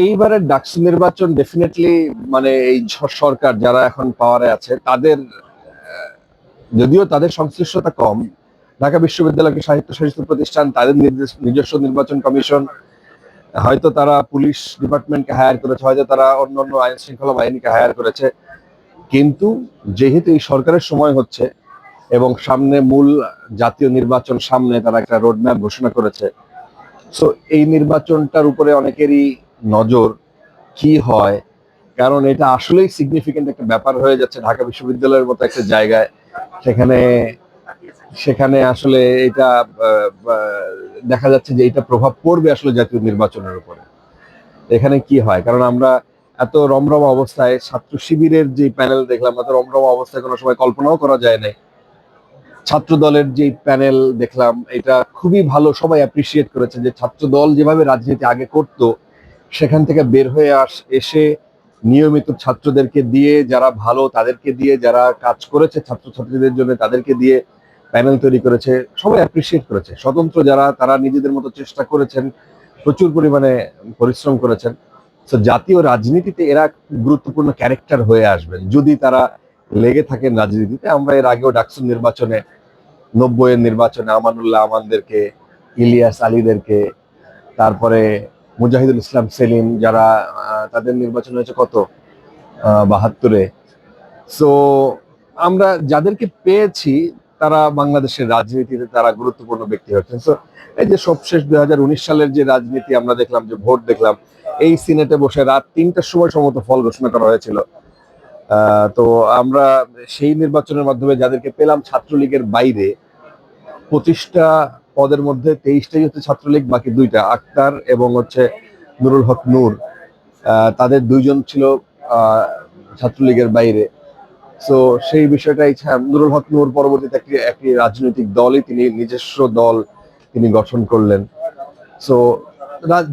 এইবারের ডাকসু নির্বাচন ডেফিনেটলি মানে এই সরকার যারা এখন পাওয়ারে আছে, তাদের যদিও তাদের সংশ্লিষ্টতা কম, ঢাকা বিশ্ববিদ্যালয়কে সাহিত্য শাসিত প্রতিষ্ঠান, তাদের নিজস্ব নির্বাচন কমিশন, হয়তো তারা পুলিশ ডিপার্টমেন্টকে হায়ার করেছে, হয়তো তারা অন্য অন্য আইন শৃঙ্খলা বাহিনীকে হায়ার করেছে, কিন্তু যেহেতু এই সরকারের সময় হচ্ছে এবং সামনে মূল জাতীয় নির্বাচন সামনে তারা একটা রোডম্যাপ ঘোষণা করেছে সো এই নির্বাচনটার উপরে অনেকেরই নজর কি হয়? কারণ এটা আসলেই সিগনিফিকেন্ট একটা ব্যাপার হয়ে যাচ্ছে ঢাকা বিশ্ববিদ্যালয়ের মতো একটা জায়গায়। সেখানে সেখানে আসলে এটা দেখা যাচ্ছে যে এটা প্রভাব পড়বে আসলে জাতীয় নির্বাচনের উপরে। এখানে কি হয়? কারণ আমরা এত রমরমা অবস্থায় ছাত্র শিবিরের যে প্যানেল দেখলাম, এত রমরমা অবস্থায় কোনো সময় কল্পনাও করা যায় নাই। ছাত্র দলের যে প্যানেল দেখলাম, এটা খুবই ভালো সবাই অ্যাপ্রিসিয়েট করেছে যে ছাত্র দল যেভাবে রাজনীতি আগে করত সেখান থেকে বের হয়ে আস, এসে নিয়মিত ছাত্রদেরকে দিয়ে, যারা ভালো তাদেরকে দিয়ে, যারা কাজ করেছে ছাত্রছাত্রীদের জন্য তাদেরকে দিয়ে প্যানেল তৈরি করেছে, সবাই অ্যাপ্রিসিয়েট করেছে। স্বতন্ত্র যারা, তারা নিজেদের মতো চেষ্টা করেছেন, প্রচুর পরিমাণে পরিশ্রম করেছেন। তো জাতীয় রাজনীতিতে এরা গুরুত্বপূর্ণ ক্যারেক্টার হয়ে আসবেন। যদি তারা লেগে থাকেন রাজনীতিতে, আমরা এর আগেও ডাকসু নির্বাচনে, নব্বইয়ের নির্বাচনে আমানুল্লাহ আমানদেরকে, ইলিয়াস আলীদেরকে, তারপরে মুজাহিদুল ইসলাম, সেলিম, যারা তাদের নির্বাচন হয়েছে কত? বাহাত্তরে। সো আমরা যাদেরকে পেয়েছি, তারা বাংলাদেশের রাজনীতিতে তারা গুরুত্বপূর্ণ ব্যক্তি হচ্ছেন সো এই যে সবশেষ দুই সালের যে রাজনীতি আমরা দেখলাম, যে ভোট দেখলাম, এই সিনেটে বসে রাত তিনটার সময় সম্ভবত ফল ঘোষণা করা হয়েছিল। তো আমরা সেই নির্বাচনের মাধ্যমে যাদেরকে পেলাম ছাত্রলীগের বাইরে, পঁচিশটা পদের মধ্যে তেইশটাই হচ্ছে ছাত্রলীগ, বাকি দুইটা আক্তার এবং হচ্ছে নুরুল হক নূর। তাদের দুইজন ছিল ছাত্রলীগের বাইরে। তো সেই বিষয়টাই নুরুল হক নূর পরবর্তীতে একটি একটি রাজনৈতিক দলই, তিনি নিজস্ব দল তিনি গঠন করলেন। সো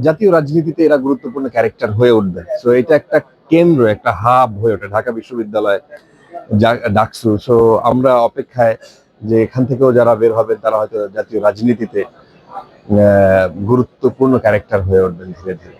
জাতীয় রাজনীতিতে এরা গুরুত্বপূর্ণ ক্যারেক্টার হয়ে উঠবে। সো এটা একটা কেন্দ্র, একটা হাব হয়ে ওঠে ঢাকা বিশ্ববিদ্যালয় ডাকসু। সো আমরা অপেক্ষায় যে এখান থেকেও যারা বের হবেন, তারা হয়তো জাতীয় রাজনীতিতে গুরুত্বপূর্ণ ক্যারেক্টার হয়ে উঠবেন ধীরে ধীরে।